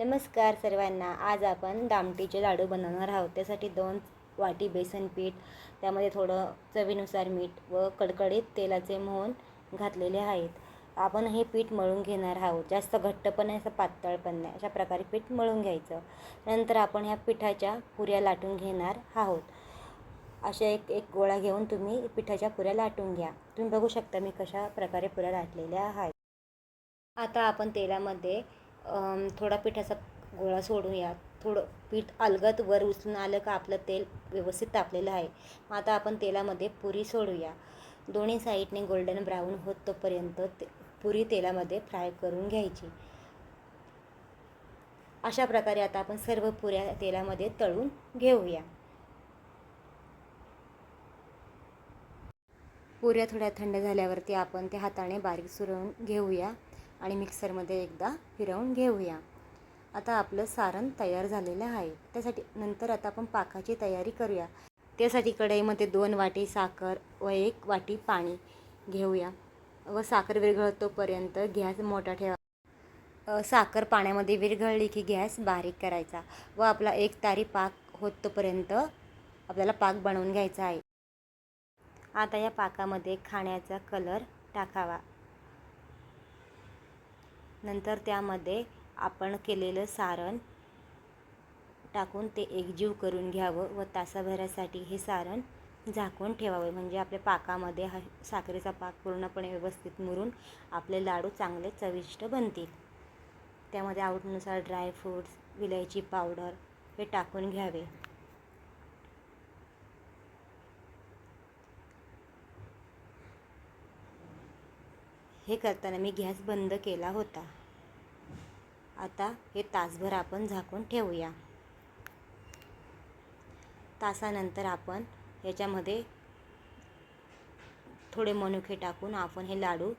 नमस्कार सर्वांना. आज आपण दामटीचे लाडू बनवणार आहोत. त्यासाठी दोन वाटी बेसन पीठ त्यामध्ये थोडं चवीनुसार मीठ व कडकडीत तेलाचे मोहन घातलेले आहेत. आपण हे पीठ मळून घेणार आहोत. जास्त घट्ट पण नाही असं पातळ पण नाही. अशा प्रकारे पीठ मळून घ्यायचं. नंतर आपण ह्या पिठाच्या पुऱ्या लाटून घेणार आहोत. अशा एक एक गोळा घेऊन तुम्ही पिठाच्या पुऱ्या लाटून घ्या. तुम्ही बघू शकता मी कशा प्रकारे पुऱ्या लाटलेल्या आहेत. आता आपण तेलामध्ये थोडा पिठाचा गोळा सोडूया. थोडं पीठ अलगद वर उचलून आलं का आपलं तेल व्यवस्थित तापलेलं आहे. मग आता आपण तेलामध्ये पुरी सोडूया. दोन्ही साईडने गोल्डन ब्राऊन होत तोपर्यंत ते पुरी तेलामध्ये फ्राय करून घ्यायची. अशा प्रकारे आता आपण सर्व पुऱ्या तेलामध्ये तळून घेऊया. पुऱ्या थोड्या थंड झाल्यावरती आपण त्या हाताने बारीक सुरवून घेऊया. आणि मिक्सरमध्ये एकदा फिरवून घेऊया. आता आपलं सारण तयार झालेलं आहे. त्यासाठी नंतर आता आपण पाकाची तयारी करूया. त्यासाठी कढईमध्ये दोन वाटी साखर व एक वाटी पाणी घेऊया व साखर विरघळतोपर्यंत गॅस मोठा ठेवा. साखर पाण्यामध्ये विरघळली की गॅस बारीक करायचा व आपला एक तारी पाक होत तोपर्यंत आपल्याला पाक बनवून घ्यायचा आहे. आता या पाकामध्ये खाण्याचा कलर टाकावा. नंतर त्यामध्ये आपण केलेलं सारण टाकून ते एकजीव करून घ्यावं व तासाभरासाठी हे सारण झाकून ठेवावे. म्हणजे आपल्या पाकामध्ये हा साखरेचा पाक पूर्णपणे व्यवस्थित मुरून आपले लाडू चांगले चविष्ट बनतील. त्यामध्ये आवडीनुसार ड्रायफ्रूट्स विलायची पावडर हे टाकून घ्यावे. हे करताना मी गॅस बंद केला होता. आता हे तासभर आपण झाकून ठेवूया. तासानंतर आपण याच्यामध्ये थोडे मनुके टाकून आपण हे लाडू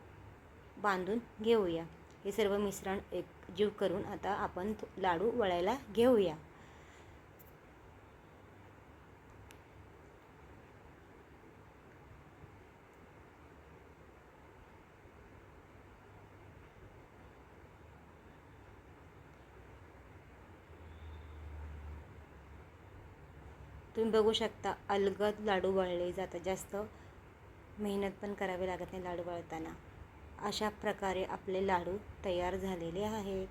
बांधून घेऊया. हे सर्व मिश्रण एक जीव करून आता आपण लाडू वळायला घेऊया. तुम्ही बघू शकता अलगद लाडू वळले जातात. जास्त मेहनत पण करावी लागत नाही लाडू वळताना. अशा प्रकारे आपले लाडू तयार झालेले आहेत.